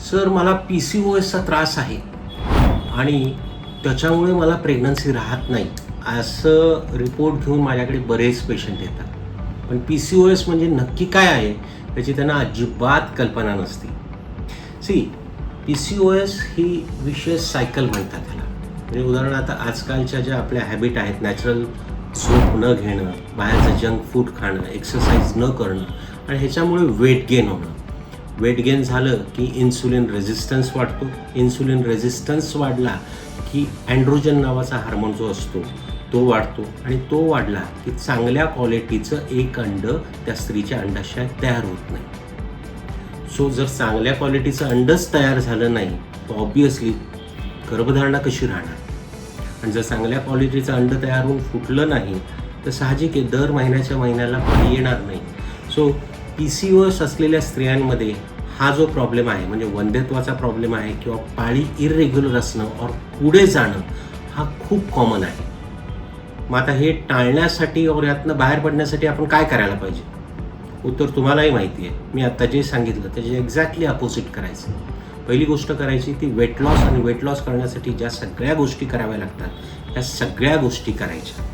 Sir मला P C ओ एसचा त्रास आहे आणि त्याच्यामुळे मला प्रेग्नन्सी राहत नाही असं रिपोर्ट घेऊन माझ्याकडे बरेच पेशंट येतात. पण पी सी ओ एस म्हणजे नक्की काय आहे त्याची त्यांना अजिबात कल्पना नसते. C P C O S ही विशेष सायकल म्हणतात त्याला. म्हणजे उदाहरणार्थ आजकालच्या ज्या आपल्या हॅबिट आहेत नॅचरल झोप न घेणं बाहेरचं जंक फूड खाणं एक्सरसाइज न करणं आणि ह्याच्यामुळे वेट गेन होणं. वेट गेन झालं की इन्सुलिन रेझिस्टन्स वाढतो. इन्सुलिन रेझिस्टन्स वाढला की अँड्रोजन नावाचा हार्मोन जो असतो तो वाढतो. आणि तो वाढला की चांगल्या क्वालिटीचं एक अंड त्या स्त्रीच्या अंडाशयात तयार होत नाही. सो जर चांगल्या क्वालिटीचं अंडच तयार झालं नाही तर ऑब्वियसली गर्भधारणा कशी राहणार? आणि जर चांगल्या क्वालिटीचं अंड तयार होऊन फुटलं नाही तर साहजिक आहे दर महिन्याच्या महिन्याला पाणी येणार नाही. So P C O S असलेल्या स्त्रियांमध्ये हा जो प्रॉब्लेम आहे म्हणजे वंध्यत्वाचा प्रॉब्लेम आहे किंवा पाळी इरेग्युलर असणं और पुढे जाणं हा खूप कॉमन आहे. मग आता हे टाळण्यासाठी और यातनं बाहेर पडण्यासाठी आपण काय करायला पाहिजे? उत्तर तुम्हालाही माहिती आहे. मी आत्ता जे सांगितलं त्याचे एक्झॅक्टली अपोजिट करायचं. पहिली गोष्ट करायची ती वेट लॉस आणि वेट लॉस करण्यासाठी ज्या सगळ्या गोष्टी कराव्या लागतात त्या सगळ्या गोष्टी करायच्या.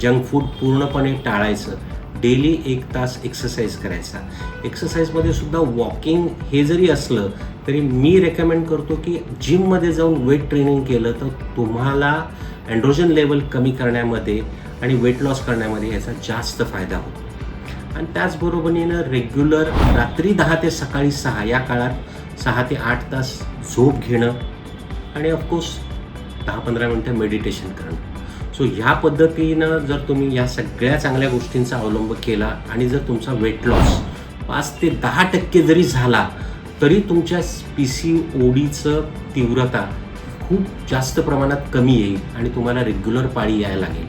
जंक फूड पूर्णपणे टाळायचं डेली एक तास एक्सरसाइज करायचा. एक्सरसाइजमध्ये सुद्धा वॉकिंग हे जरी असलं तरी मी रेकमेंड करतो की जिममध्ये जाऊन वेट ट्रेनिंग केलं तर तुम्हाला अँड्रोजन लेवल कमी करण्यामध्ये आणि वेट लॉस करण्यामध्ये याचा जास्त फायदा होतो. आणि त्याचबरोबरीनं रेग्युलर रात्री दहा ते सकाळी सहा या काळात सहा ते आठ तास झोप घेणं आणि ऑफकोर्स दहा पंधरा मिनटं मेडिटेशन करणं. सो ह्या पद्धतीनं जर तुम्ही या सगळ्या चांगल्या गोष्टींचा अवलंब केला आणि जर तुमचा वेट लॉस पाच ते दहा टक्के जरी झाला तरी तुमच्या पी सी ओडीचं तीव्रता खूप जास्त प्रमाणात कमी येईल आणि तुम्हाला रेग्युलर पाळी यायला लागेल.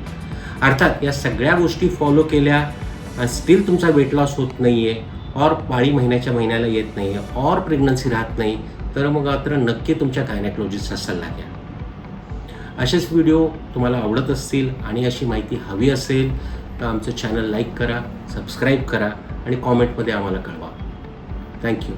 अर्थात या सगळ्या गोष्टी फॉलो केल्या स्टील तुमचा वेट लॉस होत नाही आहे और पाळी महिन्याच्या महिन्याला येत नाही आहे और प्रेग्नन्सी राहत नाही तर मग मात्र नक्की तुमच्या गायनॅकॉलॉजिस्टचा सल्ला घ्या. असेच व्हिडिओ तुम्हाला आवडत असतील आणि अशी माहिती हवी असेल तर आमचं चॅनल लाईक करा सबस्क्राईब करा आणि कॉमेंटमध्ये आम्हाला कळवा. थँक्यू